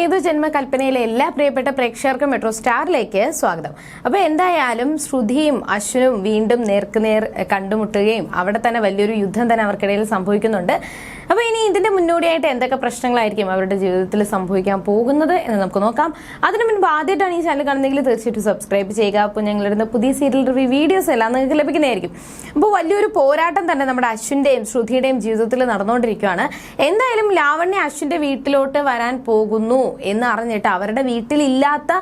ഏതു ജന്മകൽപ്പനയിലെ എല്ലാ പ്രിയപ്പെട്ട പ്രേക്ഷകർക്കും മെട്രോ സ്റ്റാറിലേക്ക് സ്വാഗതം. അപ്പൊ എന്തായാലും ശ്രുതിയും അശ്വനും വീണ്ടും നേർക്കുനേർ കണ്ടുമുട്ടുകയും അവിടെ തന്നെ വലിയൊരു യുദ്ധം തന്നെ അവർക്കിടയിൽ സംഭവിക്കുന്നുണ്ട്. അപ്പൊ ഇനി ഇതിന്റെ മുന്നോടിയായിട്ട് എന്തൊക്കെ പ്രശ്നങ്ങളായിരിക്കും അവരുടെ ജീവിതത്തിൽ സംഭവിക്കാൻ പോകുന്നത് എന്ന് നമുക്ക് നോക്കാം. അതിനു മുൻപ് ആദ്യമായിട്ടാണ് ഈ ചാനൽ കാണുന്നതെങ്കിൽ തീർച്ചയായിട്ടും സബ്സ്ക്രൈബ് ചെയ്യുക. അപ്പോൾ ഞങ്ങളിടുന്ന പുതിയ സീരിയൽ റിവ്യൂ വീഡിയോസ് എല്ലാം നിങ്ങൾക്ക് ലഭിക്കുന്നതായിരിക്കും. അപ്പോൾ വലിയൊരു പോരാട്ടം തന്നെ നമ്മുടെ അശ്വിന്റെയും ശ്രുതിയുടെയും ജീവിതത്തിൽ നടന്നുകൊണ്ടിരിക്കുകയാണ്. എന്തായാലും ലാവണ്യ അശ്വിന്റെ വീട്ടിലോട്ട് വരാൻ പോകുന്നു എന്ന് അറിഞ്ഞിട്ട് അവരുടെ വീട്ടിലില്ലാത്ത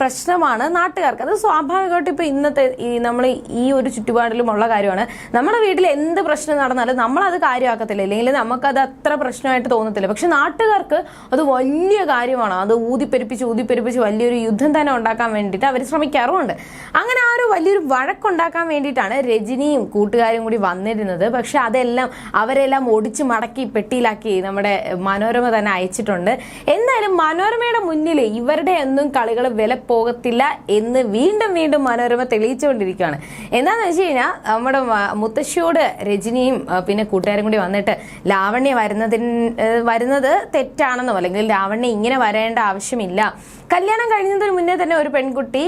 പ്രശ്നമാണ് നാട്ടുകാർക്ക്. അത് സ്വാഭാവികമായിട്ട് ഇപ്പൊ ഇന്നത്തെ ഈ നമ്മൾ ഈ ഒരു ചുറ്റുപാടിലും ഉള്ള കാര്യമാണ്. നമ്മുടെ വീട്ടിൽ എന്ത് പ്രശ്നം നടന്നാലും നമ്മൾ അത് കാര്യമാക്കത്തില്ല. അല്ലെങ്കിൽ നമുക്കത് അത്ര പ്രശ്നമായിട്ട് തോന്നത്തില്ല. പക്ഷെ നാട്ടുകാർക്ക് അത് വലിയ കാര്യമാണ്. അത് ഊതിപ്പെരുപ്പിച്ച് ഊതിപ്പെരുപ്പിച്ച് വലിയൊരു യുദ്ധം തന്നെ ഉണ്ടാക്കാൻ വേണ്ടിയിട്ട് അവർ ശ്രമിക്കാറുമുണ്ട്. അങ്ങനെ ആ ഒരു വലിയൊരു വഴക്കുണ്ടാക്കാൻ വേണ്ടിയിട്ടാണ് രജനിയും കൂട്ടുകാരും കൂടി വന്നിരുന്നത്. പക്ഷെ അതെല്ലാം അവരെല്ലാം ഒടിച്ച് മടക്കി പെട്ടിയിലാക്കി നമ്മുടെ മനോരമ തന്നെ അയച്ചിട്ടുണ്ട്. എന്തായാലും മനോരമയുടെ മുന്നിൽ ഇവരുടെ ഒന്നും കളികൾ വില പോകത്തില്ല എന്ന് വീണ്ടും വീണ്ടും മനോരമ തെളിയിച്ചുകൊണ്ടിരിക്കുകയാണ്. എന്താണെന്ന് വെച്ച് കഴിഞ്ഞാൽ നമ്മുടെ മുത്തശ്ശിയോട് രജനിയും പിന്നെ കൂട്ടുകാരും കൂടി വന്നിട്ട് ലാവണ്യ വരുന്നതിന് വരുന്നത് തെറ്റാണെന്നോ അല്ലെങ്കിൽ ലാവണ്യ ഇങ്ങനെ വരേണ്ട ആവശ്യമില്ല കല്യാണം കഴിഞ്ഞതിന് മുന്നേ തന്നെ ഒരു പെൺകുട്ടി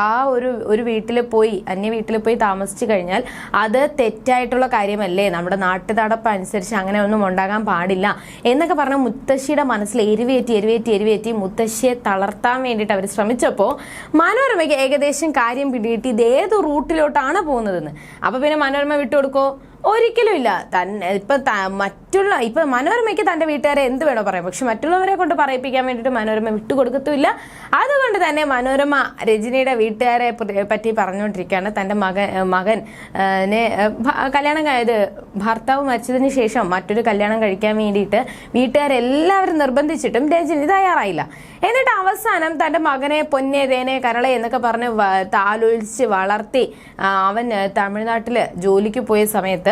ആ ഒരു ഒരു വീട്ടിൽ പോയി അന്യ വീട്ടിൽ പോയി താമസിച്ചു കഴിഞ്ഞാൽ അത് തെറ്റായിട്ടുള്ള കാര്യമല്ലേ? നമ്മുടെ നാട്ടു നടപ്പ് അനുസരിച്ച് അങ്ങനെ ഒന്നും ഉണ്ടാകാൻ പാടില്ല എന്നൊക്കെ പറഞ്ഞ മുത്തശ്ശിയുടെ മനസ്സിൽ എരിവേറ്റി എരിവേറ്റി എരിവേറ്റി മുത്തശ്ശിയെ തളർത്താൻ വേണ്ടിയിട്ട് അവർ ശ്രമിച്ചപ്പോൾ മനോരമയ്ക്ക് ഏകദേശം കാര്യം പിടികിട്ടി. ഇത് ഏത് റൂട്ടിലോട്ടാണ് പോകുന്നതെന്ന്? അപ്പോൾ പിന്നെ മനോരമ വിട്ടുകൊടുക്കോ ഒരിക്കലും ഇല്ല. തന്നെ ഇപ്പൊ മറ്റുള്ള ഇപ്പൊ മനോരമയ്ക്ക് തന്റെ വീട്ടുകാരെ എന്ത് വേണോ പറയാം. പക്ഷെ മറ്റുള്ളവരെ കൊണ്ട് പറയിപ്പിക്കാൻ വേണ്ടിട്ട് മനോരമ വിട്ടുകൊടുക്കത്തുമില്ല അതുകൊണ്ട് തന്നെ മനോരമ രജനിയുടെ വീട്ടുകാരെ പറ്റി പറഞ്ഞുകൊണ്ടിരിക്കുകയാണ് തന്റെ മകൻ മകൻ ആ, നെ ആ, ഭ- കല്യാണം ഇത് ഭർത്താവ് മരിച്ചതിന് ശേഷം മറ്റൊരു കല്യാണം കഴിക്കാൻ വേണ്ടിയിട്ട് വീട്ടുകാരെല്ലാവരും നിർബന്ധിച്ചിട്ടും രജനി തയ്യാറായില്ല. എന്നിട്ട് അവസാനം തന്റെ മകനെ പൊന്നെ തേനെ കരളെ എന്നൊക്കെ പറഞ്ഞ് താലോലിച്ച് വളർത്തി അവൻ തമിഴ്നാട്ടിൽ ജോലിക്ക് പോയ സമയത്ത്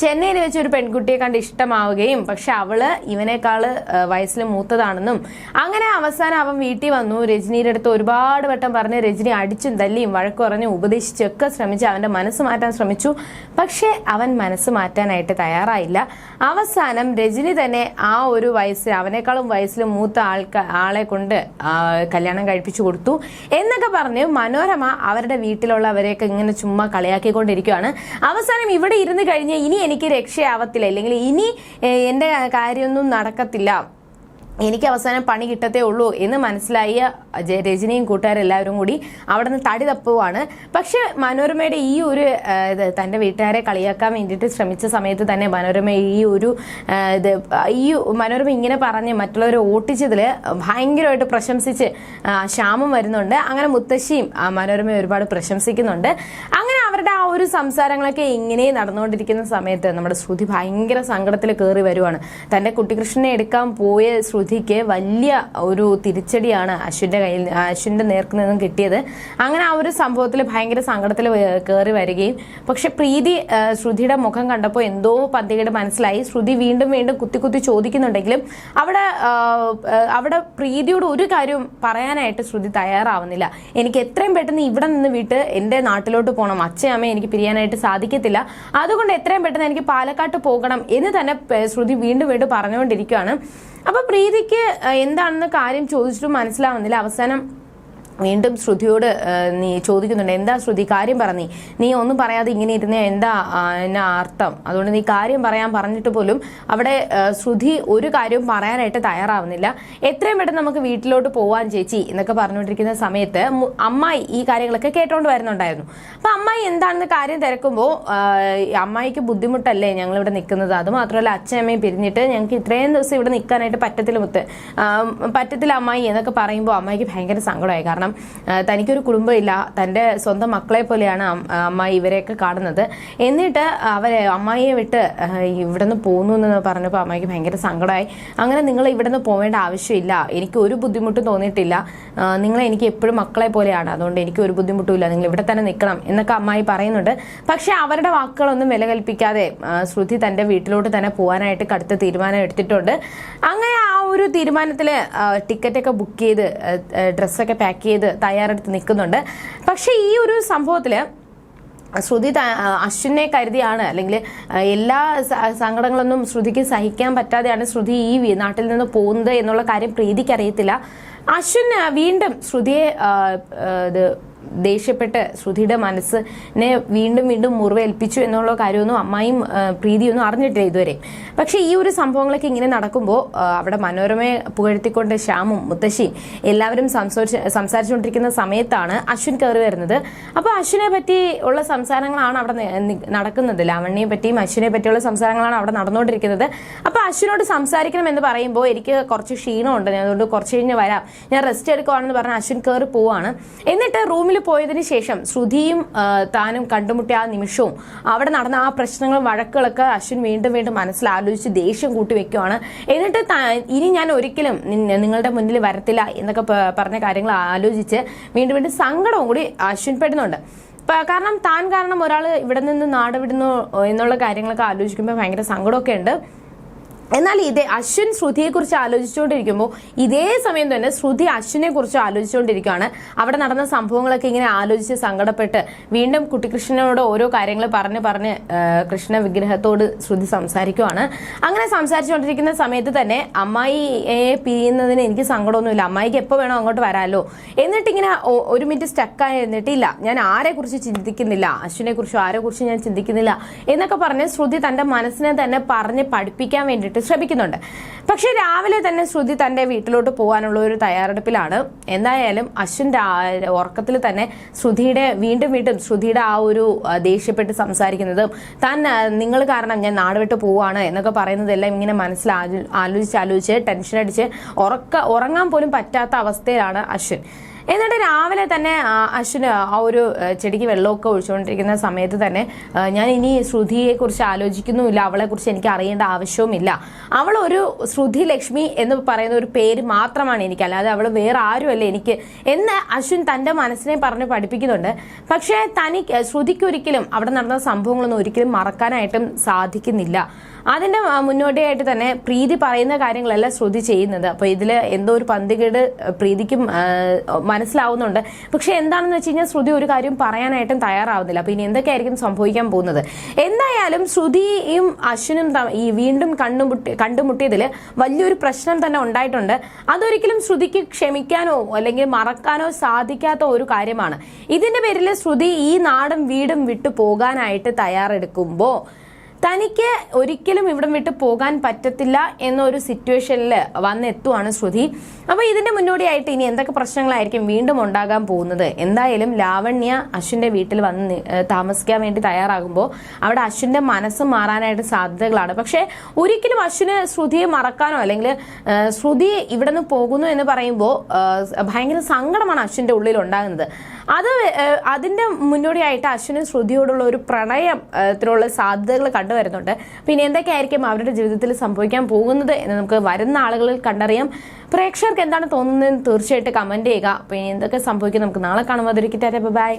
ചെന്നൈയിൽ വെച്ച് ഒരു പെൺകുട്ടിയെ കണ്ട് ഇഷ്ടമാവുകയും പക്ഷെ അവൾ ഇവനേക്കാൾ വയസ്സിൽ മൂത്തതാണെന്നും അങ്ങനെ അവസാനം അവൻ വീട്ടിൽ വന്നു. രജനിയുടെ അടുത്ത് ഒരുപാട് വട്ടം പറഞ്ഞ് രജനി അടിച്ചും തല്ലിയും വഴക്കു പറഞ്ഞ് ഉപദേശിച്ചൊക്കെ ശ്രമിച്ച്. അവന്റെ മനസ്സ് മാറ്റാൻ ശ്രമിച്ചു. പക്ഷെ അവൻ മനസ്സ് മാറ്റാനായിട്ട് തയ്യാറായില്ല. അവസാനം രജനി തന്നെ ആ ഒരു വയസ്സിൽ അവനേക്കാളും വയസ്സിൽ മൂത്ത ആൾക്കാ ആളെ കൊണ്ട് കല്യാണം കഴിപ്പിച്ചു കൊടുത്തു. എന്നൊക്കെ പറഞ്ഞ് മനോരമ അവരുടെ വീട്ടിലുള്ളവരെയൊക്കെ ഇങ്ങനെ ചുമ്മാ കളിയാക്കിക്കൊണ്ടിരിക്കുകയാണ് അവസാനം ഇവിടെ ഇരുന്ന് കഴിഞ്ഞ് ഇനി എനിക്ക് രക്ഷയാവത്തില്ല. അല്ലെങ്കിൽ ഇനി എന്റെ കാര്യമൊന്നും നടക്കത്തില്ല. എനിക്ക് അവസാനം പണി കിട്ടത്തേ ഉള്ളൂ എന്ന് മനസ്സിലായ രജനിയും കൂട്ടുകാരെല്ലാവരും കൂടി അവിടെ നിന്ന് തടി തപ്പുവാണ്. പക്ഷെ മനോരമയുടെ ഈ ഒരു തന്റെ വീട്ടുകാരെ കളിയാക്കാൻ വേണ്ടിയിട്ട് ശ്രമിച്ച സമയത്ത് തന്നെ മനോരമ ഈ ഒരു ഇത് ഈ മനോരമ ഇങ്ങനെ പറഞ്ഞ് മറ്റുള്ളവരെ ഓട്ടിച്ചതിൽ ഭയങ്കരമായിട്ട് പ്രശംസിച്ച് ക്ഷാമം വരുന്നുണ്ട്. അങ്ങനെ മുത്തശ്ശിയും മനോരമയെ ഒരുപാട് പ്രശംസിക്കുന്നുണ്ട്. അങ്ങനെ അവരുടെ ആ ഒരു സംസാരങ്ങളൊക്കെ ഇങ്ങനെ നടന്നുകൊണ്ടിരിക്കുന്ന സമയത്ത് നമ്മുടെ ശ്രുതി ഭയങ്കര സങ്കടത്തിൽ കയറി വരുവാണ്. തന്റെ കുട്ടികൃഷ്ണനെ എടുക്കാൻ പോയ ശ്രുതിക്ക് വലിയ ഒരു തിരിച്ചടിയാണ് അശ്വിന്റെ കയ്യിൽ അശ്വിന്റെ നേർക്ക് നിന്നും കിട്ടിയത്. അങ്ങനെ ആ ഒരു സംഭവത്തിൽ ഭയങ്കര സങ്കടത്തിൽ കയറി വരികയും. പക്ഷെ പ്രീതി ശ്രുതിയുടെ മുഖം കണ്ടപ്പോൾ എന്തോ പന്തികയുടെ മനസ്സിലായി. ശ്രുതി വീണ്ടും വീണ്ടും കുത്തി കുത്തി ചോദിക്കുന്നുണ്ടെങ്കിലും അവിടെ അവിടെ പ്രീതിയോട് ഒരു കാര്യവും പറയാനായിട്ട് ശ്രുതി തയ്യാറാവുന്നില്ല. എനിക്ക് എത്രയും പെട്ടെന്ന് ഇവിടെ നിന്ന് വിട്ട് എന്റെ നാട്ടിലോട്ട് പോകണം അമ്മയും എനിക്ക് പിരിയാനായിട്ട് സാധിക്കത്തില്ല. അതുകൊണ്ട് എത്രയും പെട്ടെന്ന് എനിക്ക് പാലക്കാട്ട് പോകണം എന്ന് തന്നെ ശ്രുതി വീണ്ടും വീണ്ടും പറഞ്ഞുകൊണ്ടിരിക്കുകയാണ് അപ്പൊ പ്രീതിക്ക് എന്താണെന്ന് കാര്യം ചോദിച്ചിട്ടും മനസ്സിലാവുന്നില്ല. അവസാനം വീണ്ടും ശ്രുതിയോട് നീ ചോദിക്കുന്നുണ്ട് എന്താ ശ്രുതി? കാര്യം പറ നീ. ഒന്നും പറയാതെ ഇങ്ങനെ ഇരുന്ന എന്താ എന്നാ അർത്ഥം? അതുകൊണ്ട് നീ കാര്യം പറയാൻ പറഞ്ഞിട്ട് പോലും അവിടെ ശ്രുതി ഒരു കാര്യവും പറയാനായിട്ട് തയ്യാറാവുന്നില്ല. എത്രയും പെട്ടെന്ന് നമുക്ക് വീട്ടിലോട്ട് പോവാൻ ചേച്ചി എന്നൊക്കെ പറഞ്ഞുകൊണ്ടിരിക്കുന്ന സമയത്ത് അമ്മായി ഈ കാര്യങ്ങളൊക്കെ കേട്ടോണ്ട് വരുന്നുണ്ടായിരുന്നു. അപ്പൊ അമ്മായി എന്താണെന്ന് കാര്യം തിരക്കുമ്പോൾ അമ്മായിക്ക് ബുദ്ധിമുട്ടല്ലേ ഞങ്ങൾ ഇവിടെ നിൽക്കുന്നത് അത് മാത്രമല്ല അച്ഛനമ്മയും പിരിഞ്ഞിട്ട് ഞങ്ങൾക്ക് ഇത്രയും ദിവസം ഇവിടെ നിൽക്കാനായിട്ട് പറ്റത്തില്ല മുത്ത്. പറ്റത്തില്ല അമ്മായി എന്നൊക്കെ പറയുമ്പോൾ അമ്മായിക്ക് ഭയങ്കര സങ്കടമായി. കാരണം ആ, തനിക്കൊരു കുടുംബമില്ല. തന്റെ സ്വന്തം മക്കളെ പോലെയാണ് അമ്മായി ഇവരെയൊക്കെ കാണുന്നത്. എന്നിട്ട് അവരെ അമ്മായിയെ വിട്ട് ഇവിടെ ഇവിടുന്ന് പോകുന്നു എന്ന് പറഞ്ഞപ്പോൾ അമ്മയ്ക്ക് ഭയങ്കര സങ്കടമായി. അങ്ങനെ നിങ്ങൾ ഇവിടുന്ന് പോകേണ്ട ആവശ്യമില്ല. എനിക്ക് ഒരു ബുദ്ധിമുട്ടും തോന്നിയിട്ടില്ല. നിങ്ങളെ എനിക്ക് എപ്പോഴും മക്കളെ പോലെയാണ്. അതുകൊണ്ട് എനിക്ക് ഒരു ബുദ്ധിമുട്ടുമില്ല. നിങ്ങൾ ഇവിടെ തന്നെ നിൽക്കണം എന്നൊക്കെ അമ്മായി പറയുന്നുണ്ട്. പക്ഷേ അവരുടെ വാക്കുകളൊന്നും വില കൽപ്പിക്കാതെ ശ്രുതി തന്റെ വീട്ടിലോട്ട് തന്നെ പോകാനായിട്ട് കടുത്ത തീരുമാനം എടുത്തിട്ടുണ്ട്. അങ്ങനെ ആ ഒരു തീരുമാനത്തിൽ ടിക്കറ്റൊക്കെ ബുക്ക് ചെയ്ത് ഡ്രസ്സൊക്കെ പാക്ക് ചെയ്ത് തയ്യാറെടുത്ത് നിൽക്കുന്നുണ്ട്. പക്ഷേ ഈ ഒരു സംഭവത്തിൽ ശ്രുതി അശ്വിനെ കരുതിയാണ് അല്ലെങ്കിൽ എല്ലാ സങ്കടങ്ങളൊന്നും ശ്രുതിക്ക് സഹിക്കാൻ പറ്റാതെയാണ് ശ്രുതി ഈ നാട്ടിൽ നിന്ന് പോകുന്നത് എന്നുള്ള കാര്യം പ്രീതിക്ക് അറിയത്തില്ല അശ്വിൻ വീണ്ടും ശ്രുതിയെ ഇത് ദേഷ്യപ്പെട്ട് ശ്രുതിയുടെ മനസ്സിനെ വീണ്ടും വീണ്ടും മുറിവേൽപ്പിച്ചു എന്നുള്ള കാര്യമൊന്നും അമ്മായും പ്രീതിയൊന്നും അറിഞ്ഞിട്ടില്ല ഇതുവരെ. പക്ഷേ ഈ ഒരു സംഭവങ്ങളൊക്കെ ഇങ്ങനെ നടക്കുമ്പോൾ അവിടെ മനോരമയെ പുകഴ്ത്തിക്കൊണ്ട് ശ്യാമും മുത്തശ്ശിയും എല്ലാവരും സംസാരിച്ച് സംസാരിച്ചുകൊണ്ടിരിക്കുന്ന സമയത്താണ് അശ്വിൻ കയറി വരുന്നത്. അപ്പോൾ അശ്വിനെ പറ്റി ഉള്ള സംസാരങ്ങളാണ് അവിടെ നടക്കുന്നത്. ലാവണ്യെ പറ്റിയും അശ്വിനെ പറ്റിയുള്ള സംസാരങ്ങളാണ് അവിടെ നടന്നുകൊണ്ടിരിക്കുന്നത്. അപ്പോൾ അശ്വിനോട് സംസാരിക്കണം എന്ന് പറയുമ്പോൾ എനിക്ക് കുറച്ച് ക്ഷീണമുണ്ട്. ഞാൻ അതുകൊണ്ട് കുറച്ച് കഴിഞ്ഞ് വരാം. ഞാൻ റെസ്റ്റ് എടുക്കുവാണെന്ന് പറഞ്ഞ് അശ്വിൻ കയറി പോവാണ്. എന്നിട്ട് റൂമിൽ പോയതിന് ശേഷം ശ്രുതിയും താനും കണ്ടുമുട്ടിയ ആ നിമിഷവും അവിടെ നടന്ന ആ പ്രശ്നങ്ങളും വഴക്കുകളൊക്കെ അശ്വിൻ വീണ്ടും വീണ്ടും മനസ്സിൽ ആലോചിച്ച് ദേഷ്യം കൂട്ടി വെക്കുവാണ് എന്നിട്ട് ഇനി ഞാൻ ഒരിക്കലും നിങ്ങളുടെ മുന്നിൽ വരത്തില്ല എന്നൊക്കെ പറഞ്ഞ കാര്യങ്ങൾ ആലോചിച്ച് വീണ്ടും വീണ്ടും സങ്കടവും കൂടി അശ്വിൻ പെടുന്നുണ്ട്. കാരണം താൻ കാരണം ഒരാൾ ഇവിടെ നിന്ന് നാടുവിടുന്നു എന്നുള്ള കാര്യങ്ങളൊക്കെ ആലോചിക്കുമ്പോൾ ഭയങ്കര സങ്കടമൊക്കെ ഉണ്ട്. എന്നാൽ ഇതേ അശ്വിൻ ശ്രുതിയെക്കുറിച്ച് ആലോചിച്ചുകൊണ്ടിരിക്കുമ്പോൾ ഇതേ സമയം തന്നെ ശ്രുതി അശ്വിനെ കുറിച്ച് ആലോചിച്ചുകൊണ്ടിരിക്കുകയാണ്. അവിടെ നടന്ന സംഭവങ്ങളൊക്കെ ഇങ്ങനെ ആലോചിച്ച് സങ്കടപ്പെട്ട് വീണ്ടും കുട്ടികൃഷ്ണനോട് ഓരോ കാര്യങ്ങൾ പറഞ്ഞ് പറഞ്ഞ് കൃഷ്ണ വിഗ്രഹത്തോട് ശ്രുതി സംസാരിക്കുവാണ്. അങ്ങനെ സംസാരിച്ചുകൊണ്ടിരിക്കുന്ന സമയത്ത് തന്നെ അമ്മായിയെ പിരിയുന്നതിന് എനിക്ക് സങ്കടമൊന്നുമില്ല. അമ്മായിക്ക് എപ്പോൾ വേണോ അങ്ങോട്ട് വരാമല്ലോ എന്നിട്ടിങ്ങനെ ഒരു മിനിറ്റ് സ്റ്റക്കായി എന്നിട്ടില്ല ഞാൻ ആരെ കുറിച്ച് ചിന്തിക്കുന്നില്ല? അശ്വിനെ കുറിച്ചോ ആരെ കുറിച്ച് ഞാൻ ചിന്തിക്കുന്നില്ല? എന്നൊക്കെ പറഞ്ഞ് ശ്രുതി തന്റെ മനസ്സിനെ തന്നെ പറഞ്ഞ് പഠിപ്പിക്കാൻ വേണ്ടിയിട്ട് ശ്രമിക്കുന്നുണ്ട്. പക്ഷേ രാവിലെ തന്നെ ശ്രുതി തന്റെ വീട്ടിലോട്ട് പോകാനുള്ള ഒരു തയ്യാറെടുപ്പിലാണ്. എന്തായാലും അശ്വിൻ ഉറക്കത്തിൽ തന്നെ ശ്രുതിയുടെ വീണ്ടും വീണ്ടും ശ്രുതിയുടെ ആ ഒരു ദേഷ്യപ്പെട്ട് സംസാരിക്കുന്നതും താൻ നിങ്ങൾ കാരണം ഞാൻ നാട് വിട്ട് പോവാണ് എന്നൊക്കെ പറയുന്നതെല്ലാം ഇങ്ങനെ മനസ്സിൽ ആലോ- ആലോചിച്ച് ആലോചിച്ച് ടെൻഷൻ അടിച്ച് ഉറക്ക ഉറങ്ങാൻ പോലും പറ്റാത്ത അവസ്ഥയിലാണ് അശ്വിൻ. എന്നിട്ട് രാവിലെ തന്നെ അശ്വിന് ആ ഒരു ചെടിക്ക് വെള്ളമൊക്കെ ഒഴിച്ചുകൊണ്ടിരിക്കുന്ന സമയത്ത് തന്നെ ഞാൻ ഇനി ശ്രുതിയെ കുറിച്ച് ആലോചിക്കുന്നുമില്ല. അവളെ കുറിച്ച് എനിക്ക് അറിയേണ്ട ആവശ്യവുമില്ല. അവൾ ഒരു ശ്രുതി ലക്ഷ്മി എന്ന് പറയുന്ന ഒരു പേര് മാത്രമാണ് എനിക്ക്. അല്ലാതെ അവൾ വേറെ ആരുമല്ല എനിക്ക്. എന്ന് അശ്വിൻ തന്റെ മനസ്സിനെ പറഞ്ഞ് പഠിപ്പിക്കുന്നുണ്ട്. പക്ഷേ തനിക്ക് ശ്രുതിക്കൊരിക്കലും അവിടെ നടന്ന സംഭവങ്ങളൊന്നും ഒരിക്കലും മറക്കാനായിട്ടും സാധിക്കുന്നില്ല. അതിന്റെ ആ, മുന്നോടിയായിട്ട് തന്നെ പ്രീതി പറയുന്ന കാര്യങ്ങളെല്ലാം ശ്രുതി ചെയ്യുന്നത്. അപ്പൊ ഇതിൽ എന്തോ ഒരു പന്തികേട് പ്രീതിക്കും മനസ്സിലാവുന്നുണ്ട്. പക്ഷേ എന്താണെന്ന് വെച്ച് കഴിഞ്ഞാൽ ശ്രുതി ഒരു കാര്യം പറയാനായിട്ടും തയ്യാറാവുന്നില്ല. അപ്പോൾ ഇനി എന്തൊക്കെയായിരിക്കും സംഭവിക്കാൻ പോകുന്നത്? എന്തായാലും ശ്രുതിയും അശ്വിനും ഈ വീണ്ടും കണ്ടുമുട്ടി കണ്ടുമുട്ടിയതിൽ വലിയൊരു പ്രശ്നം തന്നെ ഉണ്ടായിട്ടുണ്ട്. അതൊരിക്കലും ശ്രുതിക്ക് ക്ഷമിക്കാനോ അല്ലെങ്കിൽ മറക്കാനോ സാധിക്കാത്ത ഒരു കാര്യമാണ്. ഇതിന്റെ പേരിൽ ശ്രുതി ഈ നാടും വീടും വിട്ടു പോകാനായിട്ട് തയ്യാറെടുക്കുമ്പോൾ തനിക്ക് ഒരിക്കലും ഇവിടം വിട്ട് പോകാൻ പറ്റത്തില്ല എന്നൊരു സിറ്റുവേഷനിൽ വന്നെത്തുവാണ് ശ്രുതി. അപ്പോൾ ഇതിന്റെ മുന്നോടിയായിട്ട് ഇനി എന്തൊക്കെ പ്രശ്നങ്ങളായിരിക്കും വീണ്ടും ഉണ്ടാകാൻ പോകുന്നത്? എന്തായാലും ലാവണ്യ അശ്വിന്റെ വീട്ടിൽ വന്ന് താമസിക്കാൻ വേണ്ടി തയ്യാറാകുമ്പോൾ അവിടെ അശ്വിന്റെ മനസ്സ് മാറാനായിട്ട് സാധ്യതകളാണ്. പക്ഷേ ഒരിക്കലും അശ്വിന് ശ്രുതിയെ മറക്കാനോ അല്ലെങ്കിൽ ശ്രുതി ഇവിടെ നിന്ന് പോകുന്നു എന്ന് പറയുമ്പോൾ ഭയങ്കര സങ്കടമാണ് അശ്വിന്റെ ഉള്ളിൽ ഉണ്ടാകുന്നത്. അത് അതിന്റെ മുന്നോടിയായിട്ട് അശ്വിനും ശ്രുതിയോടുള്ള ഒരു പ്രണയത്തിനുള്ള സാധ്യതകൾ കണ്ടുവരുന്നുണ്ട്. പിന്നെ എന്തൊക്കെയായിരിക്കും അവരുടെ ജീവിതത്തിൽ സംഭവിക്കാൻ പോകുന്നത് എന്ന് നമുക്ക് വരുന്ന ആളുകളിൽ കണ്ടറിയാം. പ്രേക്ഷകർക്ക് എന്താണ് തോന്നുന്നതെന്ന് തീർച്ചയായിട്ടും കമന്റ് ചെയ്യുക. പിന്നെ എന്തൊക്കെ സംഭവിക്കും നമുക്ക് നാളെ കാണുമ്പോൾ അതൊരിക്കട്ടെ ബൈ